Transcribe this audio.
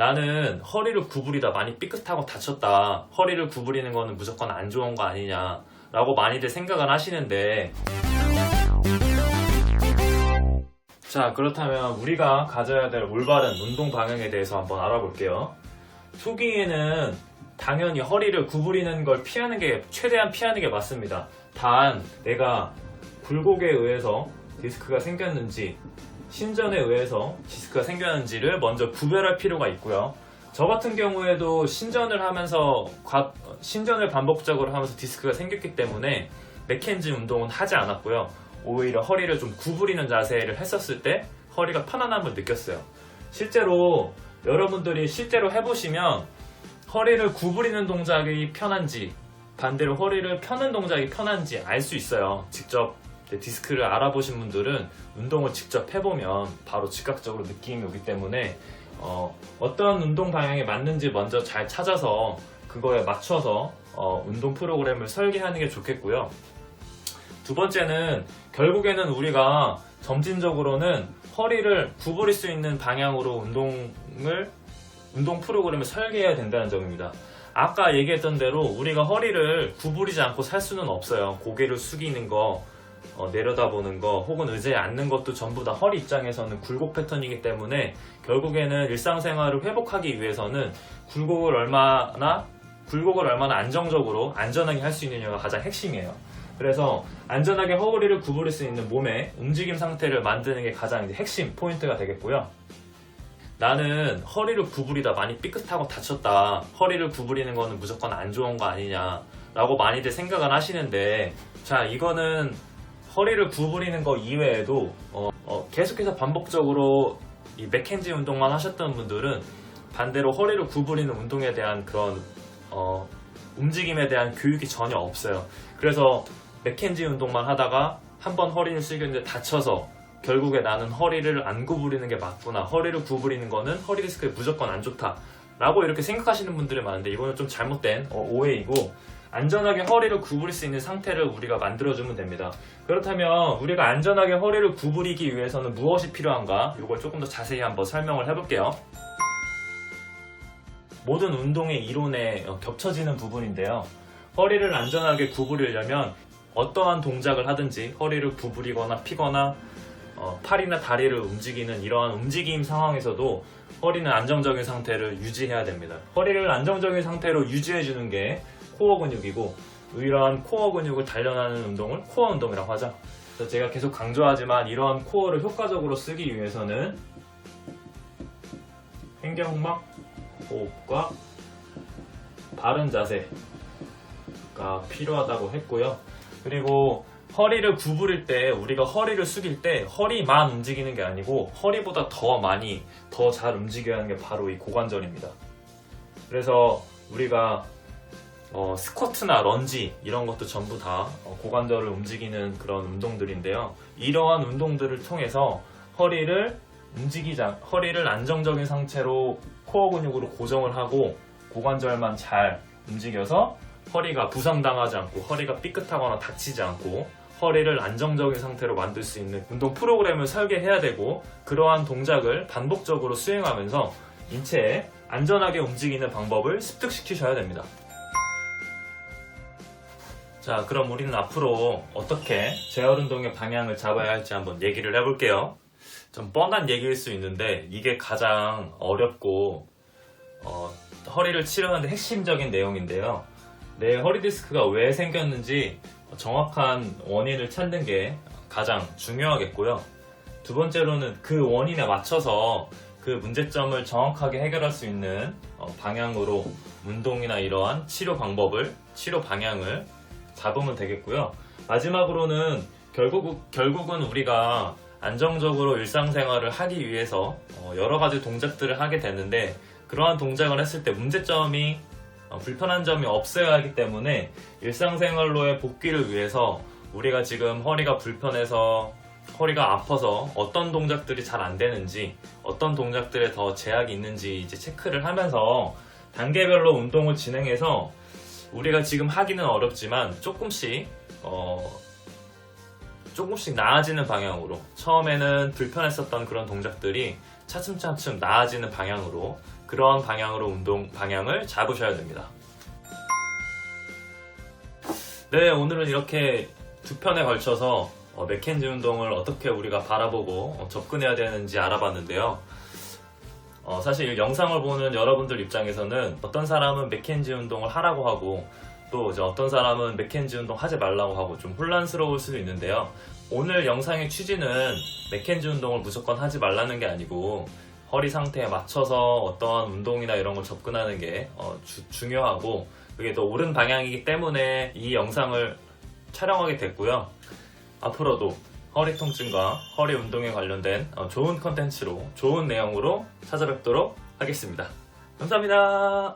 나는 허리를 구부리다 많이 삐끗하고 다쳤다. 허리를 구부리는 거는 무조건 안 좋은 거 아니냐. 라고 많이들 생각을 하시는데. 자, 그렇다면 우리가 가져야 될 올바른 운동 방향에 대해서 한번 알아볼게요. 초기에는 당연히 허리를 구부리는 걸 피하는 게, 최대한 피하는 게 맞습니다. 단, 내가 굴곡에 의해서 디스크가 생겼는지, 신전에 의해서 디스크가 생겼는지를 먼저 구별할 필요가 있고요. 저 같은 경우에도 신전을 하면서 과- 신전을 반복적으로 하면서 디스크가 생겼기 때문에 맥켄지 운동은 하지 않았고요. 오히려 허리를 좀 구부리는 자세를 했었을 때 허리가 편안함을 느꼈어요. 실제로 여러분들이 실제로 해보시면 허리를 구부리는 동작이 편한지 반대로 허리를 펴는 동작이 편한지 알 수 있어요. 직접 디스크를 알아보신 분들은 운동을 직접 해보면 바로 즉각적으로 느낌이 오기 때문에 어, 떤 운동 방향에 맞는지 먼저 잘 찾아서 그거에 맞춰서 어, 운동 프로그램을 설계하는 게 좋겠고요. 두 번째는 결국에는 우리가 점진적으로는 허리를 구부릴 수 있는 방향으로 운동을 운동 프로그램을 설계해야 된다는 점입니다. 아까 얘기했던 대로 우리가 허리를 구부리지 않고 살 수는 없어요. 고개를 숙이는 거, 어, 내려다보는 거, 혹은 의자에 앉는 것도 전부 다 허리 입장에서는 굴곡 패턴이기 때문에 결국에는 일상생활을 회복하기 위해서는 굴곡을 얼마나 굴곡을 얼마나 안정적으로 안전하게 할 수 있느냐가 가장 핵심이에요. 그래서 안전하게 허리를 구부릴 수 있는 몸의 움직임 상태를 만드는 게 가장 핵심 포인트가 되겠고요. 나는 허리를 구부리다 많이 삐끗하고 다쳤다. 허리를 구부리는 거는 무조건 안 좋은 거 아니냐. 라고 많이들 생각을 하시는데, 자, 이거는 허리를 구부리는 거 이외에도, 어, 어, 계속해서 반복적으로 이 맥켄지 운동만 하셨던 분들은 반대로 허리를 구부리는 운동에 대한 그런, 어, 움직임에 대한 교육이 전혀 없어요. 그래서 맥켄지 운동만 하다가 한 번 허리를 숙였는데 다쳐서 결국에 나는 허리를 안 구부리는 게 맞구나. 허리를 구부리는 거는 허리 디스크에 무조건 안 좋다. 라고 이렇게 생각하시는 분들이 많은데 이거는 좀 잘못된 어, 오해이고 안전하게 허리를 구부릴 수 있는 상태를 우리가 만들어주면 됩니다. 그렇다면 우리가 안전하게 허리를 구부리기 위해서는 무엇이 필요한가? 이걸 조금 더 자세히 한번 설명을 해볼게요. 모든 운동의 이론에 어, 겹쳐지는 부분인데요. 허리를 안전하게 구부리려면 어떠한 동작을 하든지 허리를 구부리거나 피거나 어, 팔이나 다리를 움직이는 이러한 움직임 상황에서도 허리는 안정적인 상태를 유지해야 됩니다. 허리를 안정적인 상태로 유지해주는 게 코어 근육이고 이러한 코어 근육을 단련하는 운동을 코어 운동이라고 하죠. 그래서 제가 계속 강조하지만 이러한 코어를 효과적으로 쓰기 위해서는 횡격막 호흡과 바른 자세가 필요하다고 했고요. 그리고 허리를 구부릴 때 우리가 허리를 숙일 때 허리만 움직이는 게 아니고 허리보다 더 많이 더 잘 움직여야 하는 게 바로 이 고관절입니다. 그래서 우리가 어, 스쿼트나 런지 이런 것도 전부 다 어, 고관절을 움직이는 그런 운동들인데요. 이러한 운동들을 통해서 허리를 움직이지 않, 허리를 안정적인 상태로 코어 근육으로 고정을 하고 고관절만 잘 움직여서 허리가 부상당하지 않고 허리가 삐끗하거나 다치지 않고 허리를 안정적인 상태로 만들 수 있는 운동 프로그램을 설계해야 되고 그러한 동작을 반복적으로 수행하면서 인체에 안전하게 움직이는 방법을 습득시키셔야 됩니다. 자, 그럼 우리는 앞으로 어떻게 재활 운동의 방향을 잡아야 할지 한번 얘기를 해볼게요. 좀 뻔한 얘기일 수 있는데 이게 가장 어렵고 어, 허리를 치료하는데 핵심적인 내용인데요. 내 허리 디스크가 왜 생겼는지 정확한 원인을 찾는 게 가장 중요하겠고요. 두 번째로는 그 원인에 맞춰서 그 문제점을 정확하게 해결할 수 있는 어, 방향으로 운동이나 이러한 치료 방법을, 치료 방향을 잡으면 되겠고요. 마지막으로는 결국, 결국은 우리가 안정적으로 일상생활을 하기 위해서 어, 여러 가지 동작들을 하게 되는데 그러한 동작을 했을 때 문제점이 어, 불편한 점이 없어야 하기 때문에 일상생활로의 복귀를 위해서 우리가 지금 허리가 불편해서 허리가 아파서 어떤 동작들이 잘 안 되는지 어떤 동작들에 더 제약이 있는지 이제 체크를 하면서 단계별로 운동을 진행해서 우리가 지금 하기는 어렵지만 조금씩 어, 조금씩 나아지는 방향으로 처음에는 불편했었던 그런 동작들이 차츰차츰 나아지는 방향으로 그런 방향으로 운동 방향을 잡으셔야 됩니다. 네, 오늘은 이렇게 두 편에 걸쳐서 어, 맥켄지 운동을 어떻게 우리가 바라보고 어, 접근해야 되는지 알아봤는데요. 어, 사실 영상을 보는 여러분들 입장에서는 어떤 사람은 맥켄지 운동을 하라고 하고 또 이제 어떤 사람은 맥켄지 운동 하지 말라고 하고 좀 혼란스러울 수도 있는데요. 오늘 영상의 취지는 맥켄지 운동을 무조건 하지 말라는 게 아니고 허리 상태에 맞춰서 어떠한 운동이나 이런 걸 접근하는 게 어, 주- 중요하고 그게 더 옳은 방향이기 때문에 이 영상을 촬영하게 됐고요. 앞으로도 허리 통증과 허리 운동에 관련된 어, 좋은 컨텐츠로 좋은 내용으로 찾아뵙도록 하겠습니다. 감사합니다.